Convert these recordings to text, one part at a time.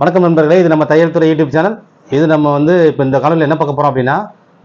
வணக்கம் நண்பர்களே இது நம்ம தையல் துறை யூடியூப் சேனல். இது நம்ம வந்து இப்போ இந்த காலையில் என்ன பார்க்க போகிறோம் அப்படின்னா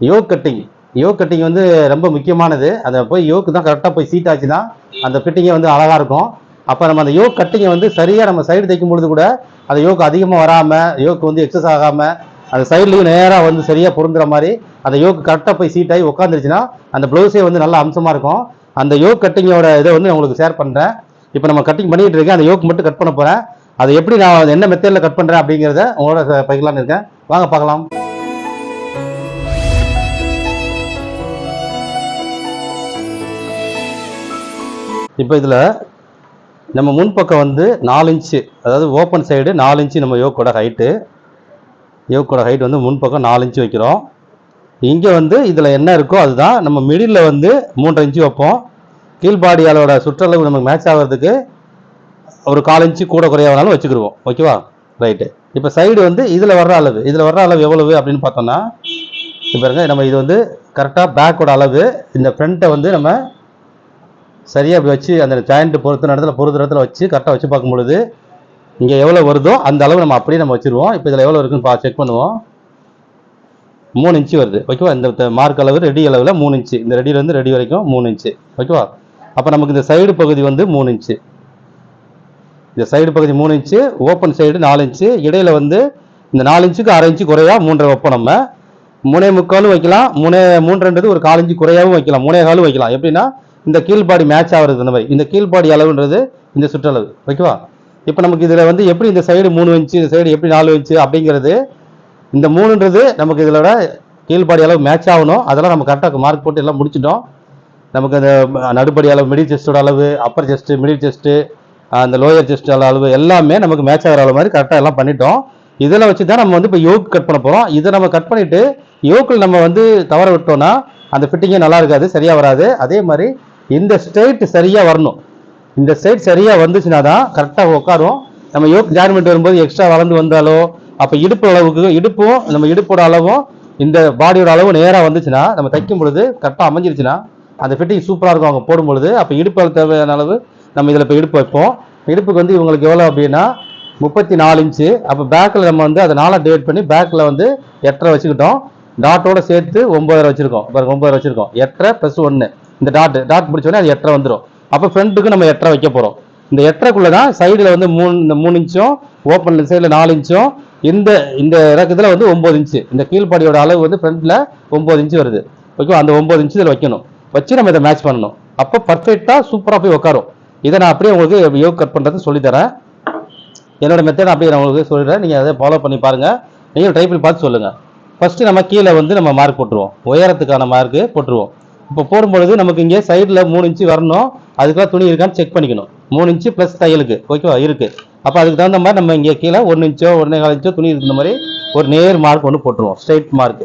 யோக் கட்டிங். யோக் கட்டிங் வந்து ரொம்ப முக்கியமானது. அதை போய் யோக்கு தான் கரெக்டாக போய் சீட் ஆச்சுன்னா அந்த ஃபிட்டிங்கே வந்து அழகாக இருக்கும். அப்போ நம்ம அந்த யோக் கட்டிங்கை வந்து சரியாக நம்ம சைடு தைக்கும் பொழுது கூட அந்த யோக் அதிகமாக வராமல் யோக் வந்து எக்ஸஸ் ஆகாமல் அந்த சைட்லேயும் நேராக வந்து சரியாக பொருந்துற மாதிரி அந்த யோக்கு கரெக்டாக போய் சீட் ஆகி உட்காந்துருச்சுன்னா அந்த ப்ளவுஸே வந்து நல்ல அம்சமாக இருக்கும். அந்த யோக் கட்டிங்கோட இதை வந்து உங்களுக்கு ஷேர் பண்ணுறேன் இப்போ நம்ம கட்டிங் பண்ணிகிட்டு இருக்கேன். அந்த யோக் மட்டும் கட் பண்ண போகிறேன் அதை எப்படி நான் என்ன மெத்தடில் கட் பண்ணுறேன் அப்படிங்கிறத உங்களோட ச- இருக்கேன். வாங்க பார்க்கலாம். இப்போ இதில் நம்ம முன்பக்கம் வந்து நாலு இன்ச்சு அதாவது ஓப்பன் சைடு நாலு இன்ச்சு நம்ம யோக்கோட ஹைட்டு யோக்கோட ஹைட் வந்து முன்பக்கம் நாலு இன்ச்சு வைக்கிறோம். இங்கே வந்து இதில் என்ன இருக்கோ அதுதான் நம்ம மிடில் வந்து மூன்றரை இன்ச்சு வைப்போம். கீழ்பாடியாலோட சுற்றளவு நமக்கு மேட்ச் ஆகிறதுக்கு ஒரு கால் இன்ச்சு கூட குறையாவனாலும் வச்சுக்கிடுவோம் ஓகேவா? ரைட்டு. இப்போ சைடு வந்து இதில் வர்ற அளவு இதில் வர்ற அளவு எவ்வளவு அப்படின்னு பார்த்தோம்னா இப்போ இருங்க நம்ம இது வந்து கரெக்டாக பேக்கோட அளவு இந்த ஃப்ரண்ட்டை வந்து நம்ம சரியாக இப்படி வச்சு அந்த ஜாயிண்ட் பொறுத்த இடத்துல பொறுத்த இடத்துல வச்சு கரெக்டாக வச்சு பார்க்கும் பொழுது இங்கே எவ்வளோ வருதோ அந்த அளவு நம்ம அப்படியே நம்ம வச்சுருவோம். இப்போ இதில் எவ்வளோ இருக்குன்னு பா செக் பண்ணுவோம். மூணு இன்ச்சு வருது. ஓகேவா? இந்த மார்க் அளவு ரெடி அளவில் மூணு இன்ச்சு. இந்த ரெடியிலேருந்து ரெடி வரைக்கும் மூணு இன்ச்சு. ஓகேவா? அப்போ நமக்கு இந்த சைடு பகுதி வந்து மூணு இன்ச்சு. இந்த சைடு பகுதி மூணு இன்ச்சு ஓப்பன் சைடு நாலு இன்ச்சு இடையில வந்து இந்த நாலு இன்ச்சுக்கு அரை இன்ச்சு குறையா மூன்றரை வைப்போம் நம்ம. மூணே முக்காலும் வைக்கலாம். மூணே மூன்றுன்றது ஒரு கால் இன்ச்சு குறையாவும் வைக்கலாம். மூணே காலும் வைக்கலாம். எப்படின்னா இந்த கீழ்பாடி மேட்ச் ஆகுறது இந்த மாதிரி. இந்த கீழ்பாடி அளவுன்றது இந்த சுற்றளவு. ஓகேவா? இப்போ நமக்கு இதில் வந்து எப்படி இந்த சைடு மூணு இன்ச்சு இந்த சைடு எப்படி நாலு இன்ச்சு அப்படிங்கிறது இந்த மூணுன்றது நமக்கு இதோட கீழ்பாடி அளவு மேட்ச் ஆகணும். அதெல்லாம் நம்ம கரெக்டாக மார்க் போட்டு எல்லாம் முடிச்சிட்டோம். நமக்கு அந்த நடுப்படி அளவு மிடில் செஸ்டோட அளவு அப்பர் செஸ்ட்டு மிடில் செஸ்ட்டு அந்த லோயர் செஸ்ட் அளவு எல்லாமே நமக்கு மேட்ச் ஆகிற அளவு மாதிரி கரெக்டாக எல்லாம் பண்ணிட்டோம். இதில் வச்சு தான் நம்ம வந்து இப்போ யோக் கட் பண்ண போகிறோம் இதை நம்ம கட் பண்ணிவிட்டு யோக்கில் நம்ம வந்து தவற விட்டோம்னா அந்த ஃபிட்டிங்கே நல்லா இருக்காது சரியாக வராது. அதே மாதிரி இந்த ஸ்ட்ரைட் சரியாக வரணும். இந்த ஸ்ட்ரைட் சரியாக வந்துச்சுன்னா தான் கரெக்டாக உட்காரும் நம்ம யோக் ஜாயின் பண்ணிட்டு வரும்போது எக்ஸ்ட்ரா வளர்ந்து வந்தாலோ அப்போ இடுப்பு அளவுக்கு இடுப்பும் நம்ம இடுப்போட அளவும் இந்த பாடியோட அளவும் நேராக வந்துச்சுன்னா நம்ம தைக்கும் பொழுது கரெக்டாக அமைஞ்சிருச்சுன்னா அந்த ஃபிட்டிங் சூப்பராக இருக்கும். அவங்க போடும் பொழுது அப்போ இடுப்பு தேவையான அளவு நம்ம இதில் இப்போ இடுப்பு வைப்போம். இடுப்புக்கு வந்து இவங்களுக்கு எவ்வளோ அப்படின்னா முப்பத்தி நாலு இன்ச்சு. அப்போ பேக்கில் நம்ம வந்து அதை நாளாக டிவைட் பண்ணி பேக்கில் வந்து எட்டரை வச்சுக்கிட்டோம். டாட்டோட சேர்த்து ஒம்பதரை வச்சுருக்கோம். பாருங்க ஒம்பதரை வச்சுருக்கோம். எட்டரை ப்ளஸ் ஒன்று இந்த டாட்டு டாட் பிடிச்சோடனே அது எட்டரை வந்துடும் அப்போ ஃப்ரண்ட்டுக்கு நம்ம எட்டரை வைக்க போகிறோம் இந்த எட்டரைக்குள்ளே தான் சைடில் வந்து மூணு இந்த மூணு இன்ச்சும் ஓப்பன் சைடில் நாலு இன்ச்சும் இந்த இந்த இறக்கத்தில் வந்து ஒம்பது இன்ச்சு. இந்த கீழ்பாடியோட அளவு வந்து ஃப்ரண்ட்டில் ஒம்பது இன்ச்சு வருது. ஓகேவா? அந்த ஒம்பது இன்ச்சு இதில் வைக்கணும். வச்சு நம்ம இதை மேட்ச் பண்ணணும். அப்போ பர்ஃபெக்டாக சூப்பராக போய் உட்காரும் இதை நான் அப்படியே உங்களுக்கு யோக் கட் பண்ணுறது சொல்லித்தரேன். என்னோடய மெத்தட் அப்படியே நான் உங்களுக்கு சொல்லிடுறேன். நீங்கள் அதை ஃபாலோ பண்ணி பாருங்கள் நீங்கள் ட்ரை பண்ணி பார்த்து சொல்லுங்கள் ஃபஸ்ட்டு நம்ம கீழே வந்து நம்ம மார்க் போட்டுருவோம். உயரத்துக்கான மார்க்கு போட்டுருவோம். இப்போ போடும்பொழுது நமக்கு இங்கே சைடில் மூணு இன்ச்சு வரணும். அதுக்கெல்லாம் துணி இருக்கான்னு செக் பண்ணிக்கணும். மூணு இன்ச்சு ப்ளஸ் தையலுக்கு. ஓகேவா இருக்குது அப்போ அதுக்கு தகுந்த மாதிரி நம்ம இங்கே கீழே ஒன்று இன்ச்சோ ஒன்றே கால் இன்ச்சோ துணி இருக்கிற மாதிரி ஒரு நேர் மார்க் ஒன்று போட்டுருவோம். ஸ்ட்ரைட் மார்க்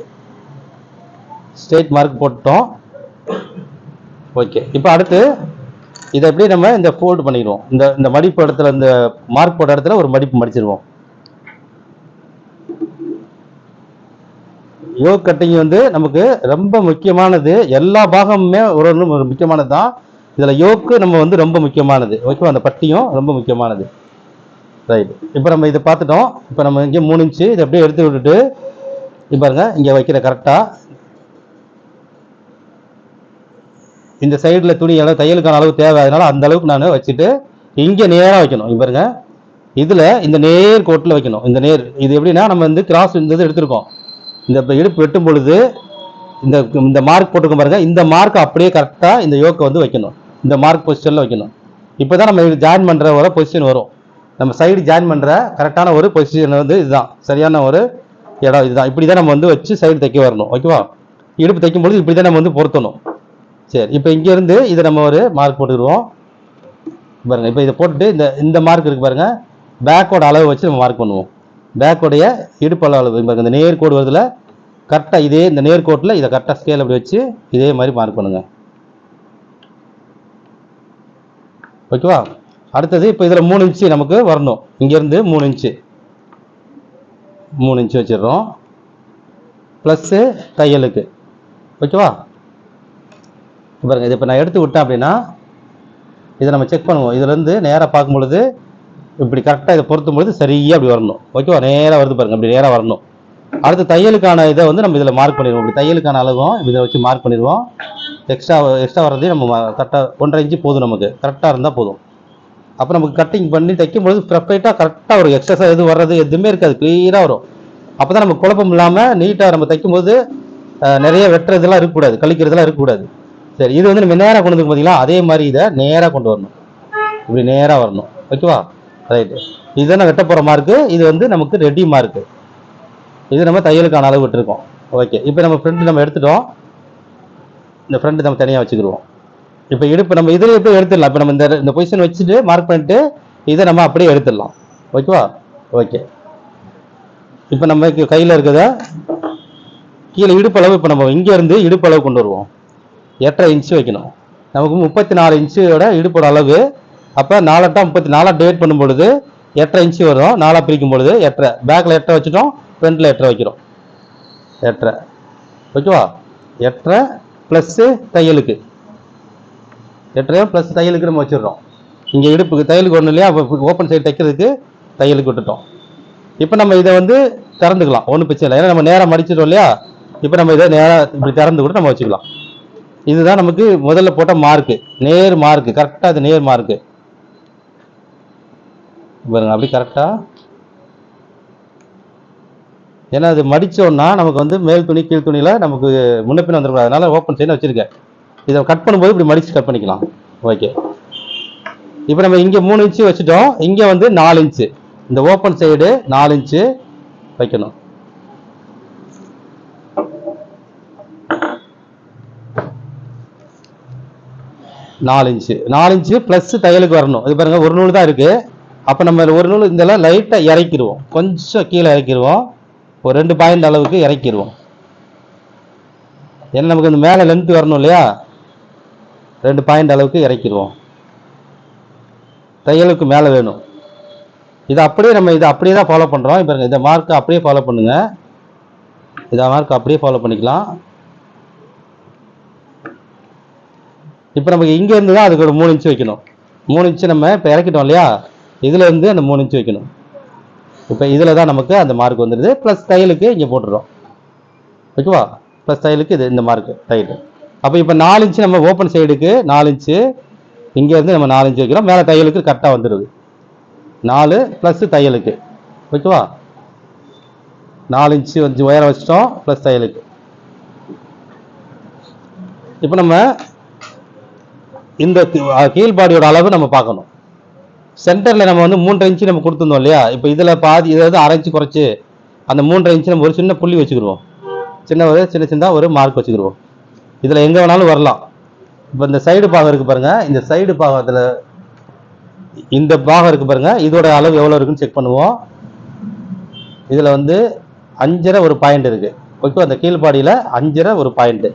ஸ்ட்ரைட் மார்க் போட்டுட்டோம். ஓகே இப்போ அடுத்து இதை எப்படி நம்ம இந்த ஃபோல்டு பண்ணிடுவோம். இந்த இந்த மடிப்பு இடத்துல இந்த மார்க் போட்ட இடத்துல ஒரு மடிப்பு மடிச்சிருவோம். யோக் கட்டிங் வந்து நமக்கு ரொம்ப முக்கியமானது. எல்லா பாகமுமே ஒரு ஒரு முக்கியமானது தான். இதில் யோக்கு நம்ம வந்து ரொம்ப முக்கியமானது. ஓகேவா அந்த பட்டியும் ரொம்ப முக்கியமானது. ரைட் இப்போ நம்ம இதை பார்த்துட்டோம். இப்போ நம்ம இங்கே மூணு இன்ச்சு இதை அப்படியே எடுத்து விட்டுட்டு இப்போ பாருங்க இங்கே வைக்கிற கரெக்டாக இந்த சைடில் துணி எல்லாம் தையலுக்கான அளவு தேவை. அதனால் அந்த அளவுக்கு நான் வச்சுட்டு இங்கே நேராக வைக்கணும். இங்க பாருங்க. இதில் இந்த நேர் கோட்டில் வைக்கணும். இந்த நேர். இது எப்படின்னா நம்ம வந்து கிராஸ் இந்த இது எடுத்திருக்கோம். இந்த இடுப்பு வெட்டும் பொழுது இந்த இந்த மார்க் போட்டுக்க பாருங்க. இந்த மார்க் அப்படியே கரெக்டாக இந்த யோக்கை வந்து வைக்கணும். இந்த மார்க் பொசிஷனில் வைக்கணும். இப்போ தான் நம்ம இது ஜாயின் பண்ணுற ஒரு பொசிஷன் வரும். நம்ம சைடு ஜாயின் பண்ணுற கரெக்டான ஒரு பொசிஷன் வந்து இதுதான். சரியான ஒரு இடம் இதுதான். இப்படி தான் நம்ம வந்து வச்சு சைடு தைக்க வரணும். ஓகேவா இடுப்பு தைக்கும் பொழுது இப்படி தான் நம்ம வந்து பொருத்தணும். சரி இப்போ இங்கேருந்து இதை நம்ம ஒரு மார்க் போட்டுக்கிடுவோம். பாருங்கள் இப்போ இதை போட்டுட்டு இந்த இந்த மார்க் இருக்குது பாருங்கள் பேக்கோட அளவு வச்சு நம்ம மார்க் பண்ணுவோம். பேக்கோடைய இடுப்பு அளவு பாருங்க இந்த நேர்கோடு வருதுல கரெக்டாக இதே இந்த நேர்கோட்டில் இதை கரெக்டாக ஸ்கேல் அப்படி வச்சு இதே மாதிரி மார்க் பண்ணுங்க. ஓகேவா? அடுத்தது இப்போ இதில் மூணு இன்ச்சு நமக்கு வரணும். இங்கேருந்து மூணு இன்ச்சு மூணு இன்ச்சு வச்சிடுறோம். ப்ளஸ்ஸு தையலுக்கு. ஓகேவா? பாருங்கள் இது இப்போ நான் எடுத்து விட்டேன் அப்படின்னா இதை நம்ம செக் பண்ணுவோம். இதுலேருந்து நேராக பார்க்கும் பொழுது இப்படி கரெக்டாக இதை பொருத்தும் பொழுது சரியாக அப்படி வரணும். ஓகேவா நேராக வருது பாருங்க அப்படி நேராக வரணும். அடுத்து தையலுக்கான இதை வந்து நம்ம இதில் மார்க் பண்ணிடுவோம். இப்படி தையலுக்கான அளவும் இதை வச்சு மார்க் பண்ணிடுவோம். எக்ஸ்ட்ரா எக்ஸ்ட்ரா வர்றதையும் நம்ம கரெக்டாக ஒன்றரை இன்ச்சு போதும் நமக்கு. கரெக்டாக இருந்தால் போதும். அப்போ நமக்கு கட்டிங் பண்ணி தைக்கும் பொழுது ப்ரெஃபைட்டாக கரெக்டாக வரும் எக்ஸஸாக எது வர்றது எதுவுமே இருக்காது. க்ளியராக வரும். அப்போ தான் நம்ம குழப்பம் இல்லாமல் நீட்டாக நம்ம தைக்கும்போது நிறைய வெட்டுறதெல்லாம் இருக்கக்கூடாது கழிக்கிறதெல்லாம் இருக்கக்கூடாது. சரி இது வந்து நம்ம நேராக கொண்டு வந்து பார்த்தீங்களா அதே மாதிரி இதை நேராக கொண்டு வரணும். இப்படி நேராக வரணும். ஓகேவா? ரைட்டு இதுதானே வெட்ட போகிற மார்க்கு இது வந்து நமக்கு ரெடி மார்க்கு இது நம்ம தையலுக்கான அளவு விட்டுருக்கோம். ஓகே இப்போ நம்ம ஃப்ரெண்டு நம்ம எடுத்துட்டோம். இந்த ஃப்ரெண்டு நம்ம தனியாக வச்சுக்கிடுவோம் இப்போ இடுப்பு நம்ம இதில் இப்போ எடுத்துடலாம். இப்போ நம்ம இந்த இந்த பொசிஷன் வச்சுட்டு மார்க் பண்ணிட்டு இதை நம்ம அப்படியே எடுத்துடலாம். ஓகேவா? ஓகே இப்போ நம்ம கையில் இருக்கிறத கீழே இடுப்பளவு இப்போ நம்ம இங்கேருந்து இடுப்பளவு கொண்டு வருவோம். எட்டரை இன்ச்சு வைக்கணும். நமக்கு முப்பத்தி நாலு இன்ச்சோட இடுப்போட அளவு. அப்போ நாலட்டா முப்பத்தி நாலாக டிவைட் பண்ணும் பொழுது எட்டரை இன்ச்சு வரும். நாலாக பிரிக்கும் பொழுது எட்டரை. பேக்கில் எட்டரை வச்சுட்டோம். ஃப்ரண்ட்டில் எட்டரை வைக்கிறோம். எட்டரை. ஓகேவா? எட்டரை ப்ளஸ்ஸு தையலுக்கு. எட்டரையும் ப்ளஸ் தையலுக்கு நம்ம வச்சிடுறோம். இங்கே இடுப்புக்கு தையலுக்கு ஒன்றும் இல்லையா? ஓப்பன் சைடு தைக்கிறதுக்கு தையலுக்கு விட்டுட்டோம். இப்போ நம்ம இதை வந்து திறந்துக்கலாம். ஒன்றும் பிரச்சனை இல்லை. ஏன்னா நம்ம நேராக மடிச்சிட்டோம் இல்லையா? இப்போ நம்ம இதை நேராக இப்படி திறந்து கூட நம்ம வச்சுக்கலாம். இதுதான் நமக்கு முதல்ல போட்ட மார்க்கு நேர் மார்க்கு கரெக்டாக அது நேர் மார்க்கு பாருங்க அப்படி கரெக்டாக ஏன்னா அது மடித்தோன்னா நமக்கு வந்து மேல் துணி கீழ் துணியில் நமக்கு முன்னப்பின் பின்ன வந்துடக்கூடாது. அதனால் ஓப்பன் சைடு வச்சுருக்கேன். இதை கட் பண்ணும்போது இப்படி மடித்து கட் பண்ணிக்கலாம். ஓகே இப்போ நம்ம இங்கே மூணு இன்ச்சு வச்சுட்டோம். இங்கே வந்து நாலு இன்ச்சு இந்த ஓப்பன் சைடு நாலு இன்ச்சு வைக்கணும். நாலு இன்ச்சு நாலு இன்ச்சு ப்ளஸ் தையலுக்கு வரணும். இது பாருங்க ஒரு நூல் தான் இருக்கு. அப்போ நம்ம ஒரு நூல் இதெல்லாம் லைட்டாக இறக்கிடுவோம் கொஞ்சம் கீழே இறக்கிடுவோம் ஒரு ரெண்டு பாயிண்ட் அளவுக்கு இறக்கிடுவோம் ஏன்னா நமக்கு இந்த மேலே லென்த் வரணும் இல்லையா? ரெண்டு பாயிண்ட் அளவுக்கு இறக்கிடுவோம் தையலுக்கு மேலே வேணும். இது அப்படியே நம்ம இதை அப்படியே தான் ஃபாலோ பண்ணுறோம் இப்போ இந்த மார்க்கை அப்படியே ஃபாலோ பண்ணுங்கள் இதை மார்க் அப்படியே ஃபாலோ பண்ணிக்கலாம். இப்போ நமக்கு இங்கேருந்து தான் அதுக்கு ஒரு மூணு இன்ச்சு வைக்கணும். மூணு இன்ச்சு நம்ம இப்போ இறக்கிட்டோம் இல்லையா? இதில் இருந்து அந்த மூணு இன்ச்சு வைக்கணும். இப்போ இதில் தான் நமக்கு அந்த மார்க் வந்துடுது ப்ளஸ் தையலுக்கு இங்கே போட்டுடுறோம். ஓகேவா? ப்ளஸ் தையலுக்கு இது இந்த மார்க்கு தையல் அப்போ இப்போ நாலு இன்ச்சு நம்ம ஓப்பன் சைடுக்கு நாலு இன்ச்சு இங்கேருந்து நம்ம நாலு இன்ச்சு வைக்கிறோம். மேலே தையலுக்கு கரெக்டாக வந்துடுது நாலு ப்ளஸ்ஸு தையலுக்கு ஓகேவா? நாலு இன்ச்சு வந்து உயரம் வச்சிட்டோம் ப்ளஸ் தையலுக்கு இப்போ நம்ம இந்த கீ- அஹ் கீழ்பாடியோட அளவு நம்ம பார்க்கணும். சென்டரில் நம்ம வந்து மூன்றரை இன்ச்சு நம்ம கொடுத்துருந்தோம் இல்லையா? இப்போ இதில் பாதி இதை அரைஞ்சி அரை இன்ச்சு குறைச்சி அந்த மூன்றரை இன்ச்சு நம்ம ஒரு சின்ன புள்ளி வச்சுக்கிடுவோம் சின்ன ஒரு சின்ன சின்ன ஒரு மார்க் வச்சுக்கிடுவோம் இதில் எங்கே வேணாலும் வரலாம். இப்போ இந்த சைடு பாகம் இருக்கு பாருங்கள் இந்த சைடு பாகத்தில் இந்த பாகம் இருக்கு பாருங்கள் இதோட அளவு எவ்வளோ இருக்குன்னு செக் பண்ணுவோம். இதில் வந்து அஞ்சரை ஒரு பாயிண்ட் இருக்குது ஓகே அந்த கீழ்பாடியில் அஞ்சரை ஒரு பாயிண்ட்டு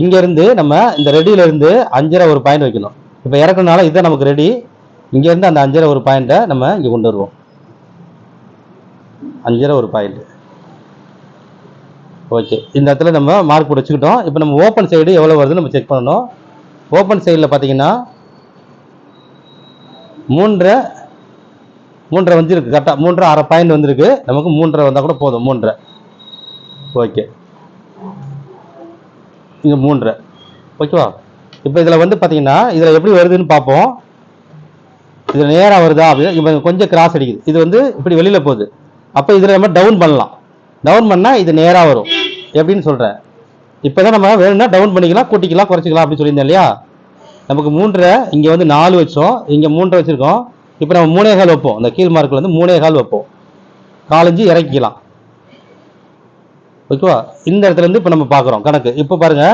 இங்கேருந்து நம்ம இந்த ரெடியிலேருந்து அஞ்சரை ஒரு பாயிண்ட் வைக்கணும். இப்போ இறக்குறதுனால இதுதான் நமக்கு ரெடி இங்கேருந்து அந்த அஞ்சரை ஒரு பாயிண்ட்டை நம்ம இங்கே கொண்டு வருவோம். அஞ்சரை ஒரு பாயிண்ட் ஓகே இந்த இடத்துல நம்ம மார்க் போட்டு வச்சுக்கிட்டோம். இப்போ நம்ம ஓப்பன் சைடு எவ்வளோ வருதுன்னு நம்ம செக் பண்ணணும். ஓப்பன் சைடில் பார்த்தீங்கன்னா மூன்றரை மூன்றரை வந்துருக்கு. கரெக்டாக மூன்றரை அரை பாயிண்ட் வந்திருக்கு. நமக்கு மூன்றரை வந்தால் கூட போதும் மூன்றரை. ஓகே இங்கே மூன்றரை. ஓகேவா இப்போ இதில் வந்து பார்த்தீங்கன்னா இதில் எப்படி வருதுன்னு பார்ப்போம் இதில் நேராக வருதா அப்படின்னு இப்போ கொஞ்சம் கிராஸ் அடிக்குது. இது வந்து இப்படி வெளியில் போகுது. அப்போ இதில் நம்ம டவுன் பண்ணலாம். டவுன் பண்ணால் இது நேராக வரும். எப்படின்னு சொல்கிறேன் இப்போ தான் நம்ம வேணும்னா டவுன் பண்ணிக்கலாம் கூட்டிக்கலாம் குறைச்சிக்கலாம் அப்படின்னு சொல்லியிருந்தேன் இல்லையா? நமக்கு மூன்றரை இங்கே வந்து நாலு வச்சோம். இங்கே மூன்றரை வச்சுருக்கோம். இப்போ நம்ம மூணே கால் வைப்போம். இந்த கீழ் மார்க்கில் வந்து மூணே கால் வைப்போம். காலஞ்சு இறக்கிக்கலாம். ஓகேவா? இந்த இடத்துல இருந்து இப்போ நம்ம பார்க்குறோம் கணக்கு. இப்போ பாருங்க.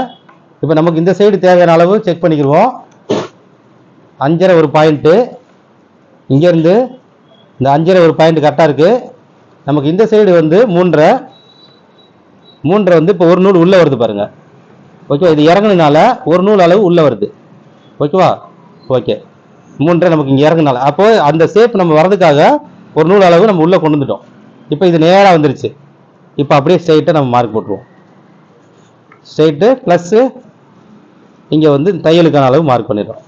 இப்போ நமக்கு இந்த சைடு தேவையான அளவு செக் பண்ணிக்கிடுவோம். அஞ்சரை ஒரு பாயிண்ட்டு இங்கேருந்து இந்த அஞ்சரை ஒரு பாயிண்ட் கரெக்டாக இருக்குது நமக்கு இந்த சைடு வந்து மூன்றரை. மூன்றரை வந்து இப்போ ஒரு நூல் உள்ளே வருது பாருங்கள் ஓகேவா? இது இறங்குனதுனால ஒரு நூல் அளவு உள்ளே வருது. ஓகேவா? ஓகே. மூன்றரை நமக்கு இங்கே இறங்குனால அப்போது அந்த ஷேப் நம்ம வரதுக்காக ஒரு நூல் அளவு நம்ம உள்ளே கொண்டு வந்துட்டோம். இப்போ இது நேராக வந்துருச்சு. இப்போ அப்படியே ஸ்ட்ரைட்டாக நம்ம மார்க் போட்டுருவோம். ஸ்ட்ரைட்டு ப்ளஸ்ஸு இங்கே வந்து தையலுக்கான அளவு மார்க் பண்ணிடுறோம்.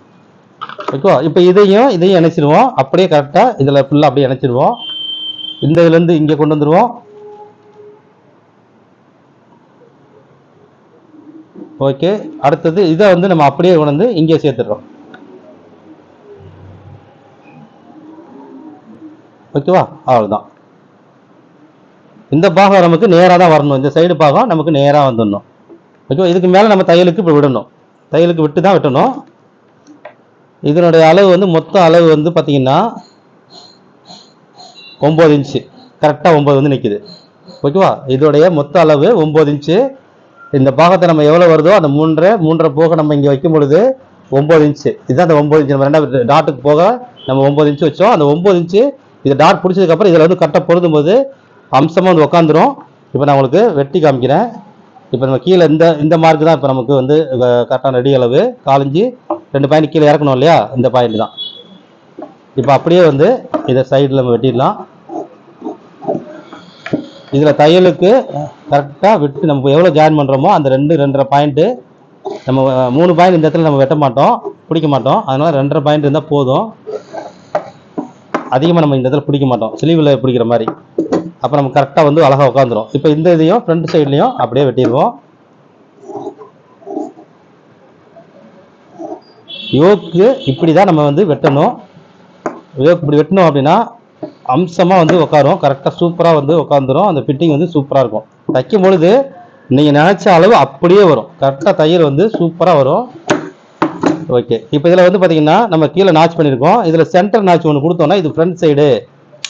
ஓகேவா இப்போ இதையும் இதையும் இணைச்சிடுவோம். அப்படியே கரெக்டாக இதில் ஃபுல்லாக அப்படியே இணைச்சிடுவோம். இந்த இதுலேருந்து இங்கே கொண்டு வந்துடுவோம் ஓகே அடுத்தது இதை வந்து நம்ம அப்படியே உணர்ந்து இங்கே சேர்த்துடுறோம். ஓகேவா அவ்வளோதான் இந்த பாகம் நமக்கு நேராக தான் வரணும். இந்த சைடு பாகம் நமக்கு நேராக வந்துடணும். ஓகே இதுக்கு மேலே நம்ம தையலுக்கு இப்போ விடணும். தையலுக்கு விட்டு தான் வெட்டணும். இதனுடைய அளவு வந்து மொத்த அளவு வந்து பார்த்தீங்கன்னா ஒம்பது இன்ச்சு கரெக்டாக ஒம்பது வந்து நிற்கிது ஓகேவா இதோடைய மொத்த அளவு ஒம்பது இன்ச்சு இந்த பாகத்தை நம்ம எவ்வளோ வருதோ அந்த மூன்றரை மூன்றரை போக நம்ம இங்கே வைக்கும் பொழுது ஒம்பது இன்ச்சு இதுதான் அந்த ஒம்பது இன்ச்சு நம்ம ரெண்டாவது டாட்டுக்கு போக நம்ம ஒம்பது இன்ச்சு வச்சோம். அந்த ஒம்பது இன்ச்சு இது டாட் பிடிச்சதுக்கப்புறம் இதில் வந்து கரெக்டாக பொருந்தும் போது அம்சமாக வந்து உட்காந்துரும் இப்போ நான் உங்களுக்கு வெட்டி காமிக்கிறேன். இப்போ நம்ம கீழே இந்த இந்த மார்க் தான் இப்போ நமக்கு வந்து கரெக்டான ரெடி அளவு. காலஞ்சி ரெண்டு பாயிண்ட் கீழே இறக்கணும் இல்லையா? இந்த பாயிண்ட் தான். இப்போ அப்படியே வந்து இதை சைடில் நம்ம வெட்டிடலாம். இதில் தையலுக்கு கரெக்டாக விட்டு நம்ம எவ்வளோ ஜாயின் பண்ணுறோமோ அந்த ரெண்டு ரெண்டரை பாயிண்ட்டு நம்ம மூணு பாயிண்ட் இந்த இடத்துல நம்ம வெட்ட மாட்டோம். பிடிக்க மாட்டோம். அதனால் ரெண்டரை பாயிண்ட் இருந்தால் போதும். அதிகமாக நம்ம இந்த இடத்துல பிடிக்க மாட்டோம். ஸ்லீவில் பிடிக்கிற மாதிரி. அப்போ நம்ம கரெக்டாக வந்து அழகாக உட்காந்துரும் இப்போ இந்த இதையும் ஃப்ரண்ட் சைட்லேயும் அப்படியே வெட்டிடுவோம். யோக்கு இப்படி தான் நம்ம வந்து வெட்டணும். யோக் இப்படி வெட்டணும் அப்படின்னா அம்சமாக வந்து உட்காரும். கரெக்டாக சூப்பராக வந்து உட்காந்துரும் அந்த ஃபிட்டிங் வந்து சூப்பராக இருக்கும். தைக்கும் பொழுது நீங்கள் நினச்ச அளவு அப்படியே வரும். கரெக்டாக தையல் வந்து சூப்பராக வரும். ஓகே இப்போ இதில் வந்து பார்த்தீங்கன்னா நம்ம கீழே நாச் பண்ணியிருக்கோம் இதில் சென்டர் நாச் ஒன்று கொடுத்தோம்னா இது ஃப்ரண்ட் சைடு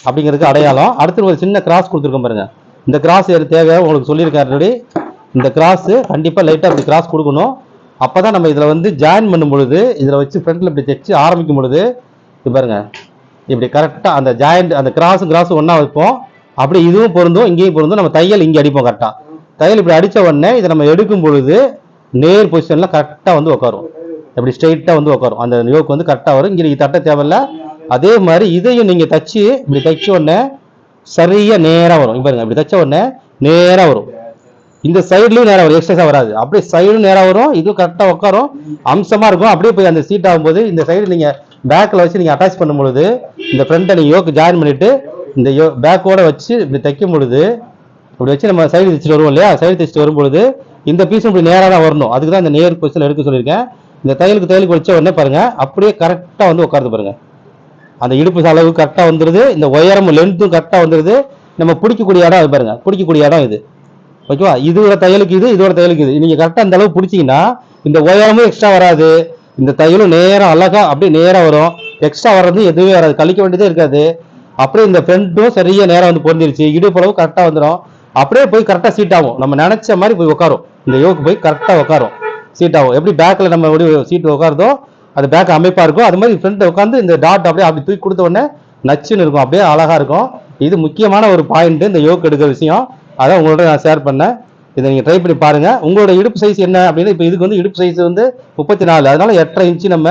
அப்படிங்கிறதுக்கு அடையாளம். அடுத்து ஒரு சின்ன கிராஸ் கொடுத்துருக்கோம் பாருங்க. இந்த கிராஸ் தேவை? உங்களுக்கு சொல்லியிருக்காரு ஆல்ரெடி இந்த கிராஸு கண்டிப்பாக லைட்டாக அப்படி கிராஸ் கொடுக்கணும். அப்போ தான் நம்ம இதில் வந்து ஜாயின் பண்ணும் பொழுது இதில் வச்சு ஃப்ரண்ட்டில் இப்படி தைச்சு ஆரம்பிக்கும் பொழுது இது பாருங்க. இப்படி கரெக்டாக அந்த ஜாயிண்ட் அந்த கிராஸும் கிராஸும் ஒன்றா வைப்போம். அப்படி இதுவும் பொருந்தும் இங்கேயும் பொருந்தும். நம்ம தையல் இங்கே அடிப்போம் கரெக்டாக தையல் இப்படி அடித்த உடனே இதை நம்ம எடுக்கும் பொழுது நேர் பொசிஷனில் கரெக்டாக வந்து உட்காரும் இப்படி ஸ்ட்ரெயிட்டாக வந்து உட்காரும் அந்த யோக் வந்து கரெக்டாக வரும். இங்கே நீங்கள் தட்ட தேவையில்ல. அதே மாதிரி இதையும் நீங்கள் தச்சு இப்படி தைச்ச உடனே சரியாக நேராக வரும். பாருங்க இப்படி தைச்ச உடனே நேராக வரும். இந்த சைட்லயும் நேரம் வரும் எக்ஸ்ட்ரா வராது. அப்படியே சைடும் நேராக வரும் இதுவும் கரெக்டா உட்காரும் அம்சமா இருக்கும். அப்படியே போய் அந்த சீட் ஆகும்போது இந்த சைடு நீங்க பேக்ல வச்சு நீங்க அட்டாச் பண்ணும் பொழுது இந்த ஃப்ரண்ட்டை நீங்க யோக்கு ஜாயின் பண்ணிட்டு இந்த யோ பேக்கோட வச்சு இப்படி தைக்கும் பொழுது இப்படி வச்சு நம்ம சைடு தைச்சிட்டு வருவோம் இல்லையா? சைடு தைச்சிட்டு வரும் பொழுது இந்த பீஸும் இப்படி நேராக தான் வரணும். அதுக்கு தான் இந்த நேர் கொஸ்டின் எடுக்க சொல்லியிருக்கேன். இந்த தையலுக்கு தையலுக்கு வச்ச உடனே பாருங்க அப்படியே கரெக்டா வந்து உட்காந்து பாருங்க. அந்த இடுப்பு அளவு கரெக்டாக வந்துடுது இந்த உயரமும் லென்த்தும் கரெக்டாக வந்துடுது நம்ம பிடிக்கக்கூடிய இடம் அது பாருங்கள் பிடிக்கக்கூடிய இடம் இது. ஓகேவா? இதோட தையலுக்கு இது இதோட தையலுக்கு இது. நீங்கள் கரெக்டாக அந்த அளவு பிடிச்சீங்கன்னா இந்த உயரமும் எக்ஸ்ட்ரா வராது. இந்த தையலும் நேரம் அழகா அப்படியே நேராக வரும். எக்ஸ்ட்ரா வர்றது எதுவுமே வராது. கழிக்க வேண்டியதே இருக்காது. அப்படியே இந்த ஃப்ரெண்டும் சரியாக நேரம் வந்து பொருந்திருச்சு. இடுப்பளவு கரெக்டாக வந்துடும் அப்படியே போய் கரெக்டாக சீட் ஆகும். நம்ம நினச்ச மாதிரி போய் உட்காரும் இந்த யோக்கு போய் கரெக்டாக உட்காரும் சீட் ஆகும். எப்படி பேக்கில் நம்ம எப்படி சீட் உட்காருதோ அது பேக் அமைப்பாக இருக்கும். அது மாதிரி ஃப்ரண்ட் உட்காந்து இந்த டாட் அப்படியே அப்படி தூக்கி கொடுத்த உடனே நச்சுன்னு இருக்கும். அப்படியே அழகாக இருக்கும். இது முக்கியமான ஒரு பாயிண்ட் இந்த யோக் எடுக்கிற விஷயம். அதான் உங்களோட நான் ஷேர் பண்ணேன். இதை நீங்கள் ட்ரை பண்ணி பாருங்கள் உங்களோட இடுப்பு சைஸ் என்ன அப்படின்னு இப்போ இதுக்கு வந்து இடுப்பு சைஸ் வந்து முப்பத்தி நாலு. அதனால எட்டரை இன்ச்சு நம்ம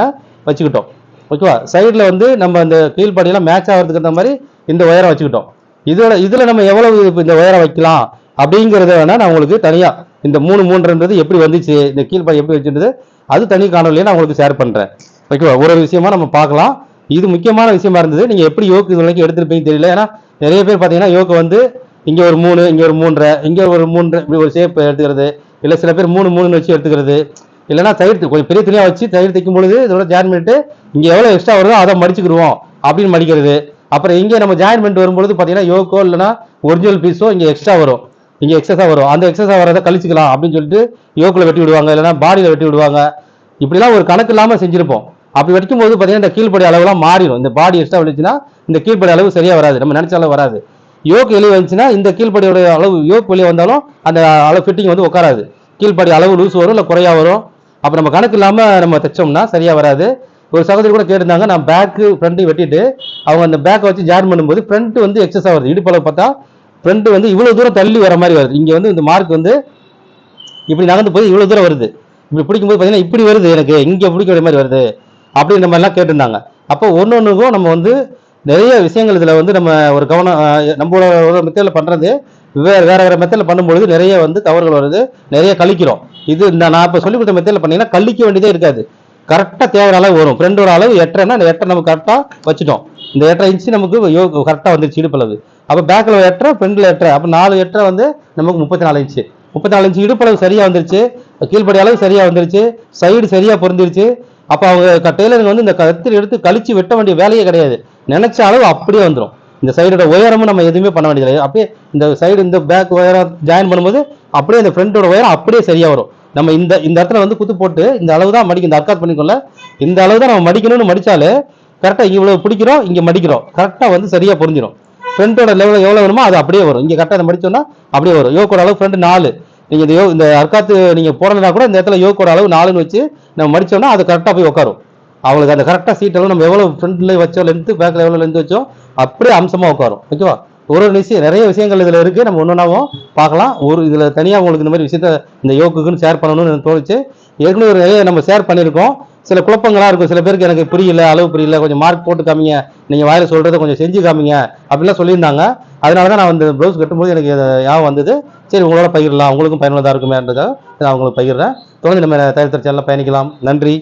வச்சுக்கிட்டோம். ஓகேவா? சைடில் வந்து நம்ம இந்த கீழ்பாடியெல்லாம் மேட்ச் ஆகிறதுக்கு அந்த மாதிரி இந்த உயரம் வச்சுக்கிட்டோம். இதோட இதில் நம்ம எவ்வளவு இந்த உயரம் வைக்கலாம் அப்படிங்கிறத வேணால் நான் உங்களுக்கு தனியாக இந்த மூணு மூன்றுன்றது எப்படி வந்துச்சு இந்த கீழ்பாடி எப்படி வச்சுன்றது அது தனி காணொலியை நான் உங்களுக்கு ஷேர் பண்ணுறேன் ஓகேவா ஒரு ஒரு விஷயமா நம்ம பார்க்கலாம். இது முக்கியமான விஷயமா இருந்தது. நீங்கள் எப்படி யோக்கு இது வரைக்கும் எடுத்துருப்பீங்க தெரியல. ஏன்னா நிறைய பேர் பார்த்தீங்கன்னா யோக்கு வந்து இங்கே ஒரு மூணு இங்கே ஒரு மூன்றரை இங்கே ஒரு மூன்று இப்படி ஒரு ஷேப் எடுத்துக்கிறது. இல்லை சில பேர் மூணு மூணுன்னு வச்சு எடுத்துக்கிறது. இல்லைன்னா தயிர் கொஞ்சம் பெரிய துணியாக வச்சு தயிர் தைக்கும் பொழுது இதோட ஜாயின் பண்ணிட்டு இங்கே எவ்வளோ எக்ஸ்ட்ரா வருதோ அதை மடிச்சுக்கிடுவோம் அப்படின்னு மடிக்கிறது. அப்புறம் இங்கே நம்ம ஜாயின் பண்ணிட்டு வரும்பொழுது பார்த்தீங்கன்னா யோக்கோ இல்லைனா ஒரிஜினல் பீஸோ இங்கே எக்ஸ்ட்ரா வரும். இங்கே எக்ஸஸாக வரும். அந்த எக்ஸஸாக வரதை கழிச்சிக்கலாம் அப்படின்னு சொல்லிட்டு யோக்கில் வெட்டி விடுவாங்க இல்லைன்னா பாடியில் வெட்டி விடுவாங்க. இப்படிலாம் ஒரு கணக்கு இல்லாமல் செஞ்சுருப்போம். அப்படி வெட்டும் போது பார்த்தீங்கன்னா இந்த கீழ்ப்படி அளவுலாம் மாறிடும். இந்த பாடி எக்ஸ்ட்ரா வந்துச்சுன்னா இந்த கீழ்ப்படி அளவு சரியாக வராது. நம்ம நினச்சாலும் அளவு வராது. யோக் வெளியே வந்துச்சுன்னா இந்த கீழ்ப்படியோட அளவு யோக் வெளியே வந்தாலும் அந்த அளவு ஃபிட்டிங் வந்து உட்காராது. கீழ்ப்படி அளவு லூஸ் வரும் இல்லை குறையா வரும். அப்போ நம்ம கணக்கு இல்லாமல் நம்ம தைச்சோம்னா சரியாக வராது. ஒரு சகோதரி கூட கேட்டிருந்தாங்க நான் பேக்கு ஃப்ரண்ட்டையும் வெட்டிட்டு அவங்க அந்த பேக்கை வச்சு ஜாயின் பண்ணும்போது ஃப்ரண்ட் வந்து எக்ஸஸாக வருது. இடுப்பளவு பார்த்தா ஃப்ரண்ட் வந்து இவ்வளோ தூரம் தள்ளி வர மாதிரி வருது. இங்கே வந்து இந்த மார்க் வந்து இப்படி நகர்ந்து போய் இவ்வளோ தூரம் வருது. இப்படி பிடிக்கும்போது பார்த்தீங்கன்னா இப்படி வருது எனக்கு. இங்கே பிடிக்கிற மாதிரி வருது. அப்படின்ற மாதிரிலாம் கேட்டிருந்தாங்க. அப்போ ஒன்று ஒன்றுக்கும் நம்ம வந்து நிறைய விஷயங்கள் இதில் வந்து நம்ம ஒரு கவனம் நம்மளோட ஒரு மெத்தடில் பண்ணுறது வேறு வேறு வேறு மெத்தடில் பண்ணும்பொழுது நிறைய வந்து தவறுகள் வருது. நிறைய கழிக்கிறோம். இது இந்த நான் இப்போ சொல்லிக் கொடுத்த மெத்தடில் பண்ணீங்கன்னா கழிக்க வேண்டியதே இருக்காது. கரெக்டாக தேவையான அளவு வரும். ஃப்ரெண்டோட அளவு எட்டரைன்னா அந்த எட்டரை நம்ம கரெக்டாக வச்சுட்டோம். இந்த எட்டரை இன்ச்சு நமக்கு யோ கரெக்டாக வந்துருச்சு இடுப்பளவு அப்போ பேக்கில் எட்டரை ஃப்ரெண்டில் எட்டரை. அப்போ நாலு எட்டரை வந்து நமக்கு முப்பத்தி நாலு இன்ச்சு முப்பத்தி நாலு இன்ச்சு இடுப்பளவு சரியாக வந்துருச்சு. கீழ்ப்படி அளவு சரியாக வந்துருச்சு. சைடு சரியாக பொருந்துருச்சு. அப்போ அவங்க டெய்லருங்க வந்து இந்த கத்திரி எடுத்து கழிச்சு வெட்ட வேண்டிய வேலையே கிடையாது. நினைச்ச அளவு அப்படியே வந்துடும் இந்த சைடோட உயரமும் நம்ம எதுவுமே பண்ண வேண்டியது அப்படியே இந்த சைடு இந்த பேக் உயரம் ஜாயின் பண்ணும்போது அப்படியே இந்த ஃப்ரண்டோட உயரம் அப்படியே சரியாக வரும். நம்ம இந்த இந்த இடத்துல வந்து குத்து போட்டு இந்த அளவு தான் மடிக்கும் இந்த அர்க்காத் பண்ணிக்கொள்ள இந்த அளவு தான் நம்ம மடிக்கணும்னு மடிச்சாலே கரெக்டாக இவ்வளோ பிடிக்கிறோம் இங்கே மடிக்கிறோம். கரெக்டாக வந்து சரியாக புரிஞ்சிடும் ஃப்ரெண்டோட லெவலில் எவ்வளோ வருமோ அது அப்படியே வரும். இங்கே கரெக்டாக மடிச்சோம்னா அப்படியே வரும். யோக்கோட அளவு ஃப்ரெண்டு நாலு. நீங்கள் இந்த யோ இந்த அர்க்காத்து நீங்கள் போடலைன்னா கூட இந்த இடத்துல யோகோட அளவு நாலுன்னு வச்சு நம்ம மடிச்சோம்னா அது கரெக்டாக போய் உட்காரும் அவங்களுக்கு அந்த கரெக்டாக சீட் அளவு நம்ம எவ்வளோ ஃப்ரண்ட்ல வச்சோம் லென்த்து பேக்கில் எவ்வளோ லென்த் வச்சோம் அப்படியே அம்சமாக உட்காரும் ஓகேவா ஒரு ஒரு விஷயம் நிறைய விஷயங்கள் இதில் இருக்குது நம்ம ஒன்றுனாவும் பார்க்கலாம். ஒரு இதில் தனியாக உங்களுக்கு இந்த மாதிரி விஷயத்த இந்த யோக்குக்குன்னு ஷேர் பண்ணணும்னு எனக்கு தோணுச்சு. ஏற்கனவே ஒரு நிறைய நம்ம ஷேர் பண்ணியிருக்கோம். சில குழப்பங்களாக இருக்கும். சில பேருக்கு எனக்கு புரியல அளவு புரியல. கொஞ்சம் மார்க் போட்டு காமிங்க. நீங்கள் வாயில் சொல்கிறத கொஞ்சம் செஞ்சு காமிங்க. அப்படிலாம் சொல்லியிருந்தாங்க. அதனால தான் நான் வந்து ப்ளவுஸ் கட்டும்போது எனக்கு யாவும் ஞாபகம் வந்தது. சரி உங்களோட பகிரலாம். உங்களுக்கும் பயனுள்ளதாக இருக்குமேன்றதை நான் உங்களுக்கு பகிர்றேன். தொடர்ந்து நம்ம தயாரித்த சேனலில் பயணிக்கலாம். நன்றி.